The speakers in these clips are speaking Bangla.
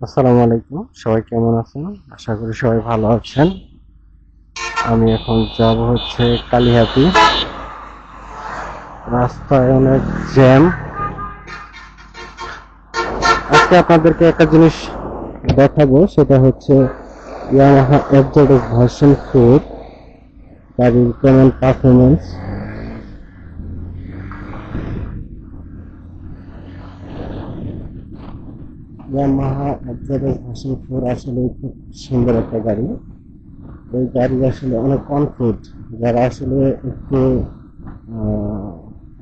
আসসালামু আলাইকুম। সবাই কেমন আছেন? আশা করি সবাই ভালো আছেন। আমি এখন যাব হচ্ছে কালিহাতি। রাস্তায় অনেক জ্যাম। আজকে আপনাদেরকে একটা জিনিস দেখাবো, সেটা হচ্ছে ইয়ামাহা এফজেডএস ভার্সন ফোর গাড়ির কেমন performance Yamaha FZS version four আসলে খুব সুন্দর একটা গাড়ি। এই গাড়ি আসলে অনেক কমফোর্ট যারা আসলে একটু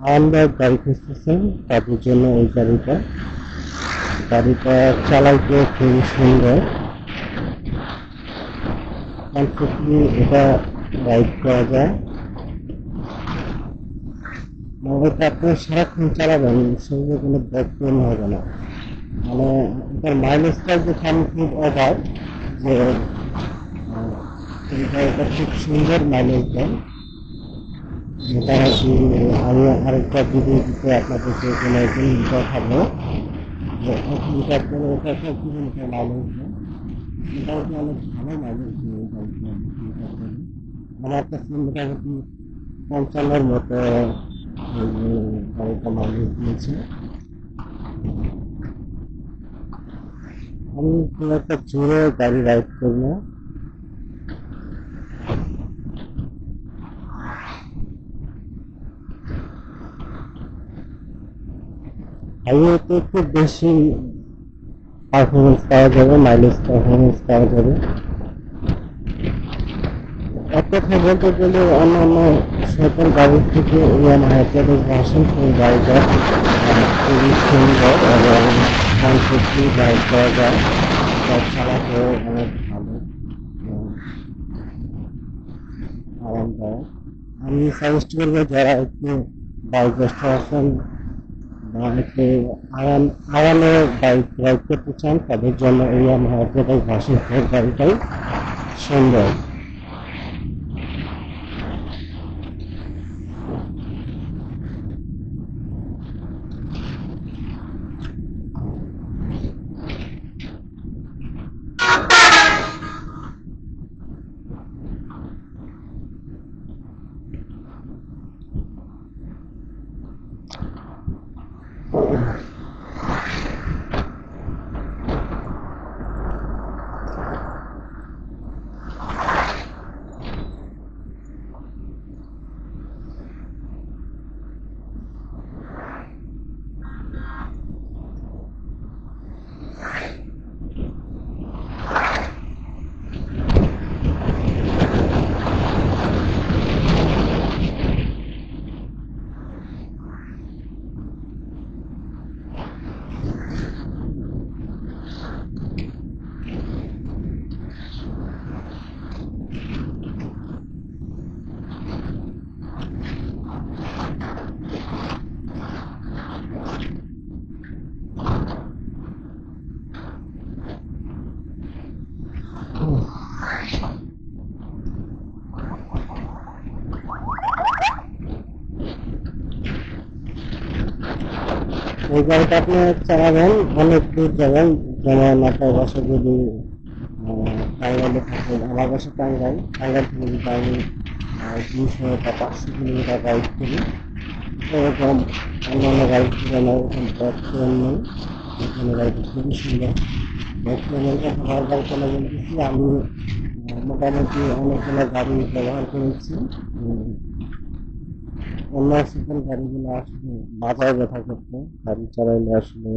আরামদায়ক গাড়ি খুঁজতেছেন, তাদের জন্য এই গাড়িটা। গাড়িটা চালাইতে খুবই সুন্দর। কমফোর্টলি এটা রাইড করা যায়। মানে এটা আপনি সারাক্ষণ চালাবেন সঙ্গে কোনো ব্যাক হবে না। মানে মাইলেজটা আমি খুব অবাক যে এটা খুব সুন্দর মাইলেজ দেয়। মোটামুটি আমি আরেকটা ভিডিওতে আপনাদেরকে কোনো যে করে এটা একটা কিলোমিটার মাইলেজ দেয় মোটামুটি অনেক ভালো মাইলেজ দেয়। আমার কাছে মোটামুটি পঞ্চান্নর মতো যে গাড়িটা দিয়েছে। আমি কোনো একটা জোরে গাড়ি রাইড করি না হাইওয়েতে খুব বেশি পারফরমেন্স পাওয়া যাবে মাইলেজ পারফরমেন্স পাওয়া যাবে। এক কথা বলতে গেলে অন্যান্য সকল গাড়ির থেকে ইয়ামাহা ভার্সন ফোর গাড়িটা খুবই সুন্দর এবং রাইড করা যায় তার চালাতেও অনেক ভালো। আরামদায়ক আমি সাজেস্ট করব যারা একটু বয়োজ্যেষ্ঠ আছেন বা একটু আরাম, আরামে বাইক রাইড করতে চান, তাদের জন্য এই আমার ভার্সন ফোর গাড়িটাই সুন্দর। এই গাড়িটা আপনি চালাবেন, অনেক দূর যাবেন, যেমন আপনার বাসা যদি টাঙ্গাইলে থাকেন আমার বাসা টাঙ্গাইল টাঙ্গাইল থেকে যদি আমি দুশো বা পাঁচশো কিলোমিটার রাইড করি, এরকম অন্যান্য গাড়ি থেকে না এরকম ব্যাট্রিয়ান নেই এখানে গাড়িটা খুবই সুন্দর ব্যাট্রিয়ানের কথা বারবার কেন বলতেছি আমি মোটামুটি অনেকগুলো গাড়ি ব্যবহার করেছি। অন্য সেকেন্ড গাড়িগুলো আসলে মাথায় ব্যথা করতো গাড়ি চালাইলে আসলে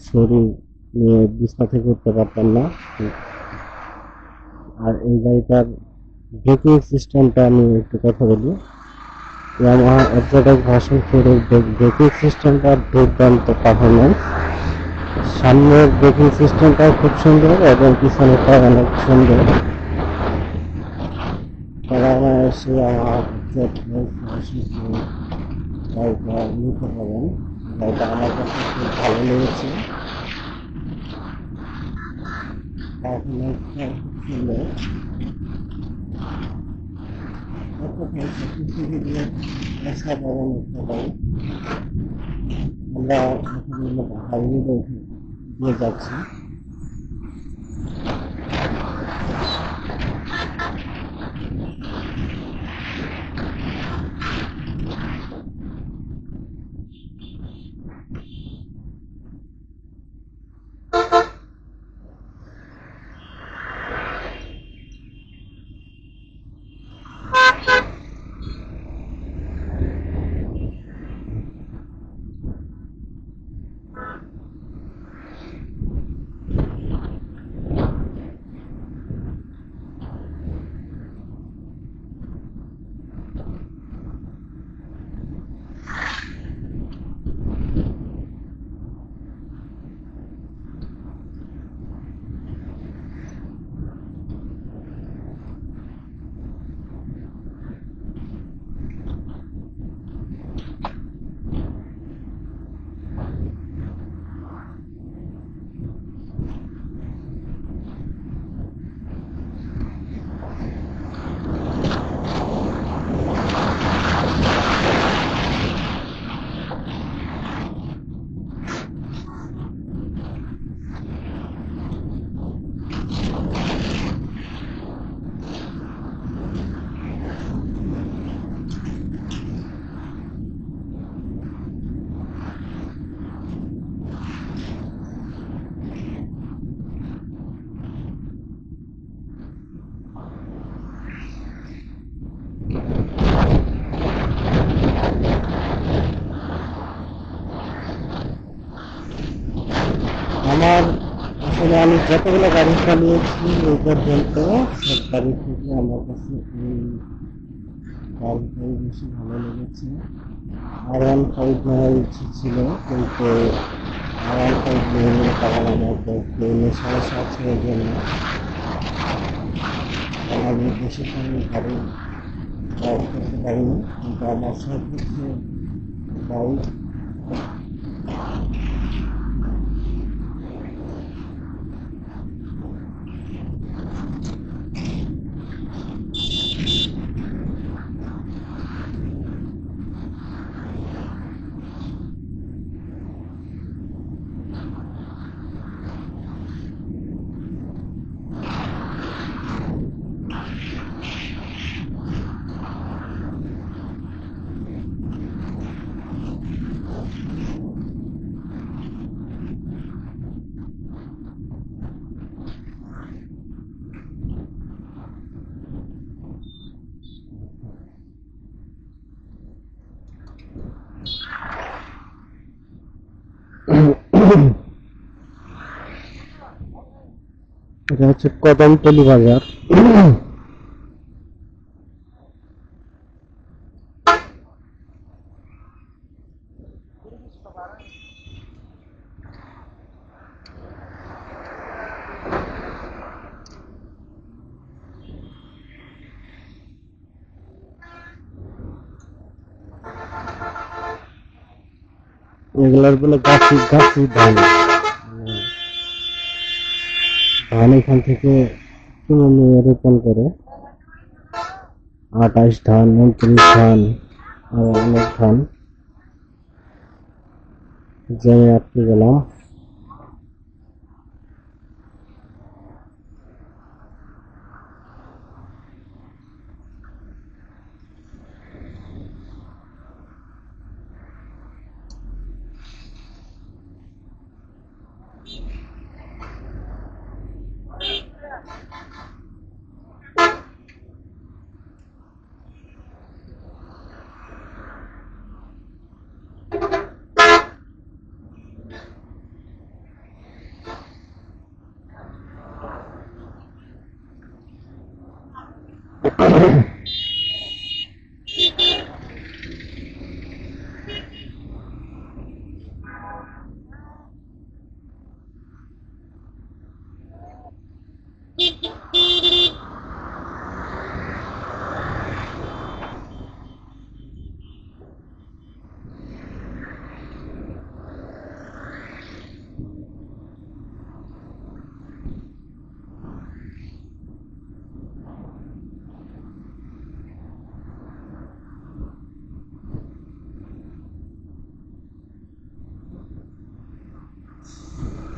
শরীর নিয়ে বিছনা থেকে উঠতে পারতাম না। আর এই গাড়িটার ব্রেকিং সিস্টেমটা আমি একটু কথা বলি। ইয়ামাহা এফজেডএস ভার্সন ফোরের ব্রেকিং সিস্টেমটা দুর্দান্ত পারফরমেন্স সামনের ব্রেকিং সিস্টেমটাও খুব সুন্দর এবং পিছনেরটাও অনেক সুন্দর। এসে আমার গাড়িটা নিতে পারেন গাড়িটা আমার কাছে খুব ভালো লেগেছে অসাধারণ একটা গাড়ি আমরা হাইওয়েতে দিয়ে যাচ্ছি আমার আসলে আমি যতগুলো গাড়ি চালিয়েছি এই পর্যন্ত সব গাড়ি থেকে আমার কাছে এই গাড়িটাই বেশি ভালো লেগেছে। আর ওয়ান ফাইভ নেওয়ার ইচ্ছে ছিল, কিন্তু আর ওয়ান ফাইভ নিয়ে কারণ আমার প্লেনের সমস্যা আছে এই জন্য আমি বেশি সময় গাড়ি ড্রাইভ করতে পারি না কিন্তু আমার সর্বোচ্চ বাইক এটা হচ্ছে কদমতলি বাজার এগুলার বলে গাছি গাছি ধান। ধান এখান থেকে রোপণ করে। আঠাশ ধান, উনত্রিশ ধান, আর অনেক ধান। যেমন আটকে গেলাম। Thank you.